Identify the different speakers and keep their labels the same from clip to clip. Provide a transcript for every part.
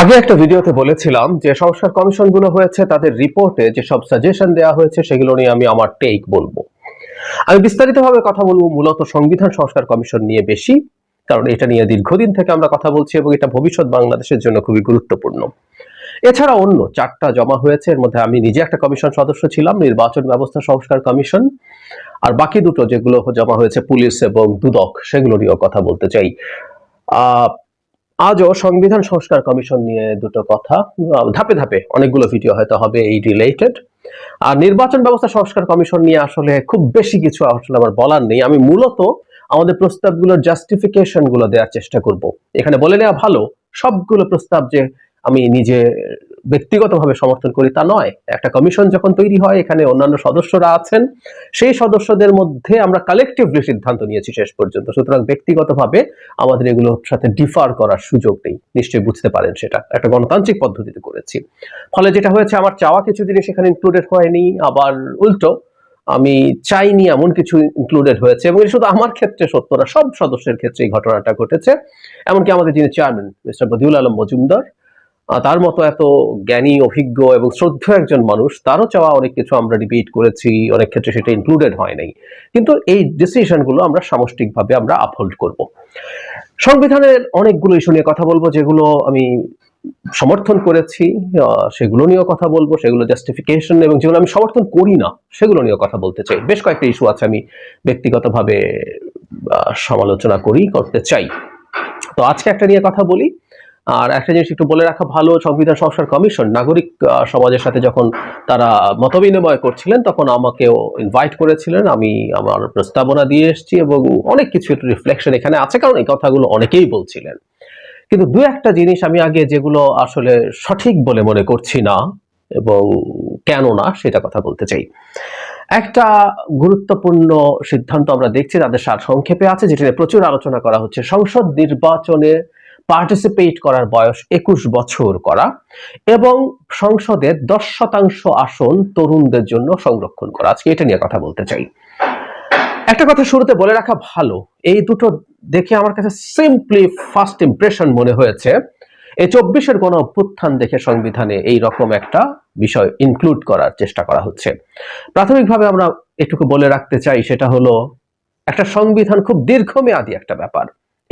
Speaker 1: আগে একটা ভিডিওতে বলেছিলাম যে সংস্কার কমিশনগুলো হয়েছে, তাদের রিপোর্টে যে সব সাজেশন দেওয়া হয়েছে, সেগুলো নিয়ে আমি আমার টেক বলব। আমি বিস্তারিতভাবে কথা বলব, মূলত সংবিধান সংস্কার কমিশন নিয়ে বেশি, কারণ এটা নিয়ে দীর্ঘদিন থেকে আমরা কথা বলছি এবং এটা ভবিষ্যৎ বাংলাদেশের জন্য খুবই গুরুত্বপূর্ণ। এছাড়া অন্য চারটা জমা হয়েছে, এর মধ্যে আমি নিজে একটা কমিশন সদস্য ছিলাম, নির্বাচন ব্যবস্থা সংস্কার কমিশন, আর বাকি দুটো যেগুলো জমা হয়েছে পুলিশ এবং দুদক, সেগুলো নিয়েও কথা বলতে চাই। আজও সংবিধান সংস্কার কমিশন নিয়ে দুটো কথা ধাপে ধাপে অনেকগুলো ভিডিও হয়তো হবে এই রিলেটেড আর নির্বাচন ব্যবস্থা সংস্কার কমিশন নিয়ে আসলে খুব বেশি কিছু আসলে আমার বলার নেই। আমি মূলত আমাদের প্রস্তাবগুলোর জাস্টিফিকেশনগুলো দেওয়ার চেষ্টা করব। এখানে বলে নেওয়া ভালো, সবগুলো প্রস্তাব যে আমি নিজে ব্যক্তিগতভাবে সমর্থন করি, তা নয়। একটা কমিশন যখন তৈরি হয়, এখানে অন্যান্য সদস্যরা আছেন, সেই সদস্যদের মধ্যে আমরা কালেকটিভলি সিদ্ধান্ত নিয়েছি শেষ পর্যন্ত। সুতরাং ব্যক্তিগতভাবে আমাদের এগুলোর সাথে ডিফার করার সুযোগ নেই। নিশ্চয়ই বুঝতে পারেন সেটা। একটা গণতান্ত্রিক পদ্ধতিতে করেছি। ফলে যেটা হয়েছে, আমার চাওয়া কিছু জিনিস এখানে ইনক্লুডেড হয়নি, আবার উল্টো, আমি চাইনি এমন কিছু ইনক্লুডেড হয়েছে, এবং শুধু আমার ক্ষেত্রে সত্য না, সব সদস্যের ক্ষেত্রে এই ঘটনাটা ঘটেছে। এমনকি আমাদের যিনি চেয়ারম্যান মিস্টার বদিউল আলম মজুমদার তার মতো এত জ্ঞানী, অভিজ্ঞ এবং শ্রদ্ধ একজন মানুষ, তারও চাওয়া অনেক কিছু আমরা ডিবেট করেছি, অনেক ক্ষেত্রে সেটা ইনক্লুডেড হয় নাই। কিন্তু এই ডিসিশনগুলো আমরা সামষ্টিকভাবে আমরা আপহোল্ড করব। সংবিধানের অনেকগুলো ইস্যু নিয়ে কথা বলব, যেগুলো আমি সমর্থন করেছি সেগুলো নিয়েও কথা বলব, সেগুলো জাস্টিফিকেশন এবং যেগুলো আমি সমর্থন করি না, সেগুলো নিয়েও কথা বলতে চাই। বেশ কয়েকটা ইস্যু আছে আমি ব্যক্তিগতভাবে সমালোচনা করি, করতে চাই। তো আজকে একটা নিয়ে কথা বলি আর একটা জিনিস একটু বলে রাখা ভালো সংবিধান সংস্কার কমিশন, নাগরিক সমাজের সাথে যখন তারা মতবিনিময় করছিলেন, তখন আমাকেও ইনভাইট করেছিলেন। আমি আমার প্রস্তাবনা দিয়ে এসেছি এবং অনেক কিছু একটু রিফ্লেকশন এখানে আছে, কারণ এই কথাগুলো অনেকেই বলছিলেন। কিন্তু দু একটা জিনিস আমি আগে যেগুলো আসলে সঠিক বলে মনে করছি না এবং কেন না, সেটা কথা বলতে চাই। একটা গুরুত্বপূর্ণ সিদ্ধান্ত আমরা দেখছি, তাদের সার সংক্ষেপে আছে যেটা নিয়ে প্রচুর আলোচনা করা হচ্ছে। সংসদ নির্বাচনে পার্টিসিপেট করার বয়স একুশ বছর করা এবং সংসদের দশ শতাংশ আসন তরুণদের জন্য সংরক্ষণ করা। আজকে এটা নিয়ে কথা বলতে চাই। একটা কথা শুরুতে বলে রাখা ভালো, এই দুটো দেখে আমার কাছে সিম্পলি ফার্স্ট ইমপ্রেশন মনে হয়েছে। এই চব্বিশের গণ অভ্যুত্থান দেখে সংবিধানে এই রকম একটা বিষয় ইনক্লুড করার চেষ্টা করা হচ্ছে। প্রাথমিকভাবে আমরা এটুকু বলে রাখতে চাই, সেটা হলো একটা সংবিধান খুব দীর্ঘমেয়াদী একটা ব্যাপার।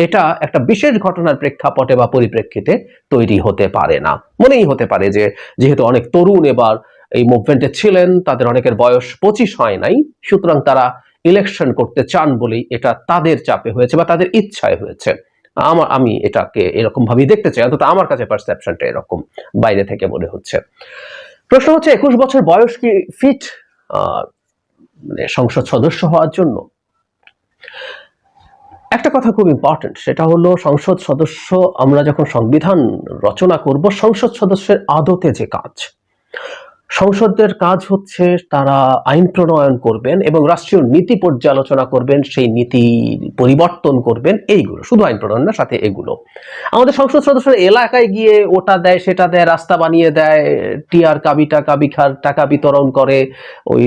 Speaker 1: এটা একটা বিশেষ ঘটনার প্রেক্ষাপটে বা পরিপ্রেক্ষিতে তৈরি হতে পারে না। মনেই হতে পারে যে, যেহেতু অনেক তরুণ এবার এই মুভমেন্টে ছিলেন, তাদের অনেকের বয়স পঁচিশ হয় নাই, সুতরাং তারা ইলেকশন করতে চান বলেই এটা তাদের চাপে হয়েছে বা তাদের ইচ্ছায় হয়েছে। আমার আমি এটাকে এরকম ভাবেই দেখতে চাই, অন্তত আমার কাছে পারসেপশনটা এরকম বাইরে থেকে মনে হচ্ছে। প্রশ্ন হচ্ছে, একুশ বছর বয়স কি ফিট মানে সংসদ সদস্য হওয়ার জন্য? একটা কথা খুব ইম্পর্টেন্ট সেটা হলো সংসদ সদস্য, আমরা যখন সংবিধান রচনা করব, সংসদ সদস্যের আদতে যে কাজ সংসদের কাজ হচ্ছে তারা আইন প্রণয়ন করবেন এবং রাষ্ট্রীয় নীতি পর্যালোচনা করবেন, সেই নীতি পরিবর্তন করবেন, এইগুলো। শুধু আইন প্রণয়ন না, সাথে এগুলো। আমাদের সংসদ সদস্যরা এলাকায় গিয়ে ওটা দেয়, সেটা দেয়, রাস্তা বানিয়ে দেয়, টিয়ার কাবি টাকা বিখার টাকা বিতরণ করে, ওই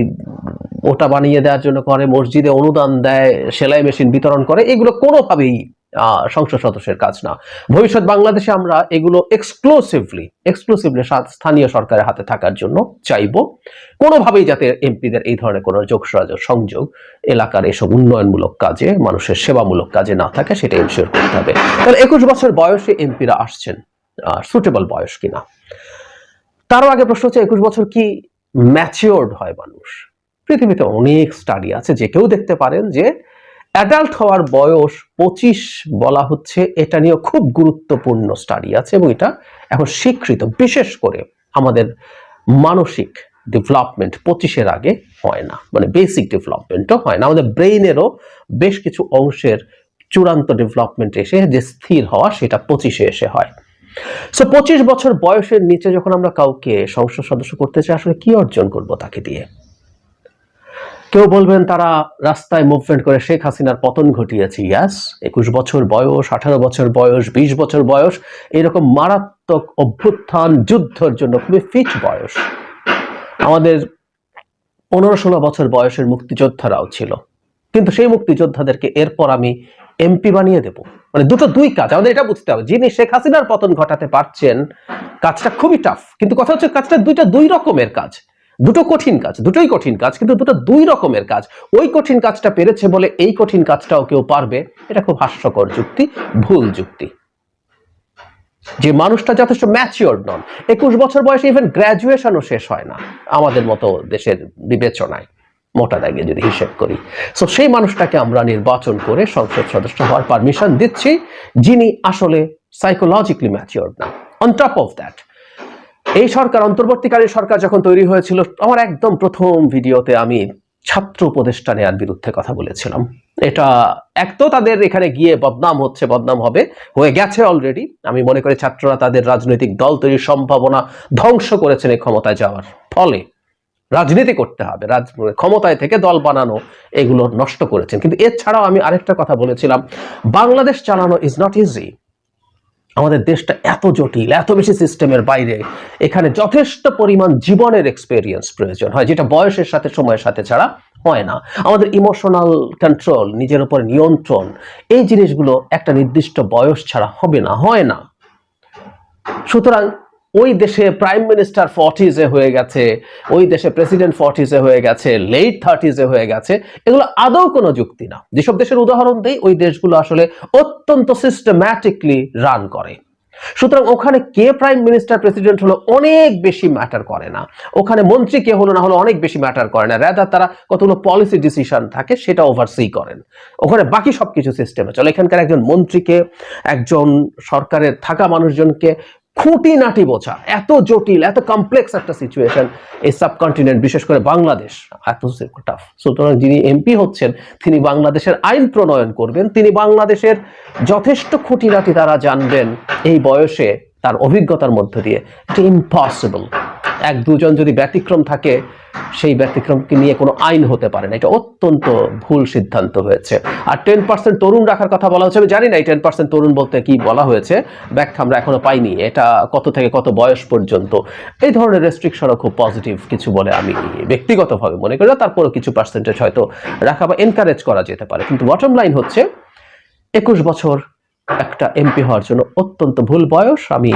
Speaker 1: ওটা বানিয়ে দেওয়ার জন্য করে, মসজিদে অনুদান দেয়, সেলাই মেশিন বিতরণ করে, এগুলো কোনোভাবেই সংসদ সদস্যের কাজ না। ভবিষ্যৎ বাংলাদেশে আমরা এগুলো এক্সক্লুসিভলি এক্সক্লুসিভলি স্থানীয় সরকারের হাতে থাকার জন্য চাইব। কোনোভাবেই যাতে এমপিদের এই ধরনের কোনো যোগ সংযোগ এলাকার এসব উন্নয়নমূলক কাজে, মানুষের সেবামূলক কাজে না থাকে সেটা এনশিওর করতে হবে। তাহলে একুশ বছর বয়সে এমপিরা আসছেন সুটেবল বয়স কিনা? তারও আগে প্রশ্ন হচ্ছে, একুশ বছর কি ম্যাচিওর্ড হয় মানুষ? পৃথিবীতে অনেক স্টাডি আছে, যে কেউ দেখতে পারেন যে অ্যাডাল্ট হওয়ার বয়স পঁচিশ বলা হচ্ছে। এটা নিয়ে খুব গুরুত্বপূর্ণ স্টাডি আছে এবং এটা এখন স্বীকৃত, বিশেষ করে আমাদের মানসিক ডেভেলপমেন্ট পঁচিশের আগে হয় না। মানে বেসিক ডেভেলপমেন্টও হয় না। আমাদের ব্রেইনেরও বেশ কিছু অংশের চূড়ান্ত ডেভেলপমেন্ট এসে যে স্থির হওয়া, সেটা পঁচিশে এসে হয়। সো পঁচিশ বছর বয়সের নিচে যখন আমরা কাউকে সংসদ সদস্য করতে চাই, আসলে কি অর্জন করব তাকে দিয়ে? কেউ বলবেন তারা রাস্তায় মুভমেন্ট করে শেখ হাসিনার পতন ঘটিয়েছে। ইয়াস একুশ বছর বয়স, আঠারো বছর বয়স, বিশ বছর বয়স, এরকম মারাত্মক অভ্যুত্থান যুদ্ধের জন্য খুবই ফিট বয়স। আমাদের পনেরো ষোলো বছর বয়সের মুক্তিযোদ্ধারাও ছিল। কিন্তু সেই মুক্তিযোদ্ধাদেরকে এরপর আমি এমপি বানিয়ে দেব। মানে দুটো দুই কাজ। আমাদের এটা বুঝতে হবে। যিনি শেখ হাসিনার পতন ঘটাতে পারছেন, কাজটা খুবই টাফ কিন্তু কথা হচ্ছে কাজটা দুইটা দুই রকমের কাজ। দুটো কঠিন কাজ, দুটোই কঠিন কাজ, কিন্তু দুটো দুই রকমের কাজ। ওই কঠিন কাজটা পেরেছে বলে এই কঠিন কাজটাও কেউ পারবে, এটা খুব হাস্যকর যুক্তি, ভুল যুক্তি। যে মানুষটা যথেষ্ট ম্যাচিওর নন, একুশ বছর বয়সে ইভেন গ্র্যাজুয়েশনও শেষ হয় না, আমাদের মতো দেশের বিবেচনায়, মোটা দাগে যদি হিসেব করি। সো সেই মানুষটাকে আমরা নির্বাচন করে সংসদ সদস্য হওয়ার পারমিশন দিচ্ছি, যিনি আসলে সাইকোলজিক্যালি ম্যাচিওর না। অন টপ অফ দ্যাট এই সরকার, অন্তর্বর্তীকালীন সরকার যখন তৈরি হয়েছিল, আমার একদম প্রথম ভিডিওতে আমি ছাত্র উপদেষ্টা নেয়ার বিরুদ্ধে কথা বলেছিলাম। এটা এক তো তাদের এখানে গিয়ে বদনাম হচ্ছে, বদনাম হবে, হয়ে গেছে অলরেডি আমি মনে করি ছাত্ররা তাদের রাজনৈতিক দল তৈরির সম্ভাবনা ধ্বংস করেছেন এই ক্ষমতায় যাওয়ার ফলে। রাজনীতি করতে হবে, রাজ ক্ষমতায় থেকে দল বানানো, এগুলো নষ্ট করেছেন। কিন্তু এছাড়াও আমি আরেকটা কথা বলেছিলাম, বাংলাদেশ চালানো ইজ নট ইজি আমাদের দেশটা এত জটিল, এত বেশি সিস্টেমের বাইরে, এখানে যথেষ্ট পরিমাণ জীবনের এক্সপেরিয়েন্স প্রয়োজন হয়, যেটা বয়সের সাথে সময়ের সাথে ছাড়া হয় না। আমাদের ইমোশনাল কন্ট্রোল নিজের উপর নিয়ন্ত্রণ, এই জিনিসগুলো একটা নির্দিষ্ট বয়স ছাড়া হবে না, হয় না। সুতরাং ওই দেশে প্রাইম মিনিস্টার ফর্টিজে হয়ে গেছে, ওই দেশে প্রেসিডেন্ট ফর্টিজে হয়ে গেছে লেট থার্টিজে হয়ে গেছে, এগুলো আদৌ কোনো যুক্তি না। যেসব দেশের উদাহরণ দেই, ওই দেশগুলো আসলে অত্যন্ত সিস্টেম্যাটিকলি রান করে। সুতরাং ওখানে কে প্রাইম মিনিস্টার প্রেসিডেন্ট হলো অনেক বেশি ম্যাটার করে না। ওখানে মন্ত্রী কে হলো না হলো অনেক বেশি ম্যাটার করে না। র্যাদার তারা কতগুলো পলিসি ডিসিশন থাকে, সেটা ওভারসি করেন। ওখানে বাকি সবকিছু সিস্টেমে চলে। এখানকার একজন মন্ত্রীকে, একজন সরকারের থাকা মানুষজনকে খুঁটিনাটি বোঝা, এত জটিল, এত কমপ্লেক্স একটা সিচুয়েশন এই সাবকন্টিনেন্ট বিশেষ করে বাংলাদেশ। এত টাফ সুতরাং যিনি এমপি হচ্ছেন, তিনি বাংলাদেশের আইন প্রণয়ন করবেন, তিনি বাংলাদেশের যথেষ্ট খুঁটিনাটি তারা জানবেন এই বয়সে, তার অভিজ্ঞতার মধ্য দিয়ে। এটা ইম্পসিবল এক দুজন যদি ব্যতিক্রম থাকে, সেই ব্যতিক্রমকে নিয়ে কোনো আইন হতে পারে না। এটা অত্যন্ত ভুল সিদ্ধান্ত হয়েছে। আর টেন পার্সেন্ট তরুণ রাখার কথা বলা হচ্ছে, আমি জানি না এই টেন পার্সেন্ট তরুণ বলতে কি বলা হয়েছে। ব্যাখ্যা আমরা এখনও পাইনি, এটা কত থেকে কত বয়স পর্যন্ত। এই ধরনের রেস্ট্রিকশনও খুব পজিটিভ কিছু বলে আমি ব্যক্তিগতভাবে মনে করি না, তারপরও কিছু পার্সেন্টেজ হয়তো রাখা বা এনকারেজ করা যেতে পারে। কিন্তু বটম লাইন হচ্ছে, একুশ বছর একটা এমপি হওয়ার জন্য অত্যন্ত ভুল বয়স, আমি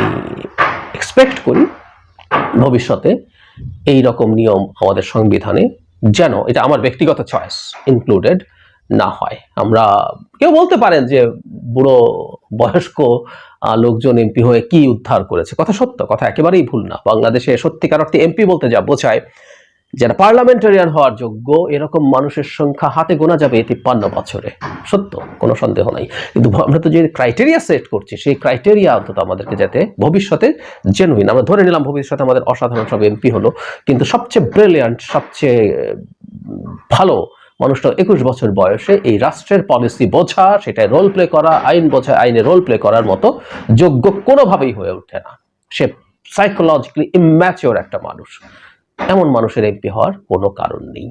Speaker 1: এক্সপেক্ট করি। ভবিষ্যতে এই রকম নিয়ম আমাদের সংবিধানে যেন এটা আমার ব্যক্তিগত চয়েস ইনক্লুডেড না হয়। আমরা কেউ বলতে পারেন যে বুড়ো বয়স্ক লোকজন এমপি হয়ে কি উদ্ধার করেছে। কথা সত্য, কথা একেবারেই ভুল না। বাংলাদেশে সত্যিকার অর্থে এমপি বলতে যা বোঝায় যারা পার্লামেন্টারিয়ান হওয়ার যোগ্য, এরকম মানুষের সংখ্যা হাতে গোনা যাবে তিপ্পান্ন বছরে। সত্য, কোনো সন্দেহ নাই। কিন্তু আমরা তো যে ক্রাইটেরিয়া সেট করছি, সেই ক্রাইটেরিয়া অন্তত আমাদেরকে যাতে ভবিষ্যতে জেনুইন আমরা ধরে নিলাম ভবিষ্যতে আমাদের অসাধারণ সব এমপি হলো, কিন্তু সবচেয়ে ব্রিলিয়ান্ট সবচেয়ে ভালো মানুষটা একুশ বছর বয়সে এই রাষ্ট্রের পলিসি বোঝা সেটাই রোল প্লে করা, আইন বোঝা, আইনে রোল প্লে করার মতো যোগ্য কোনোভাবেই হয়ে ওঠে না। সে সাইকোলজিক্যালি ইম্যাচিওর একটা মানুষ। এমন মানুষের এমপি হওয়ার কোনো কারণ নেই।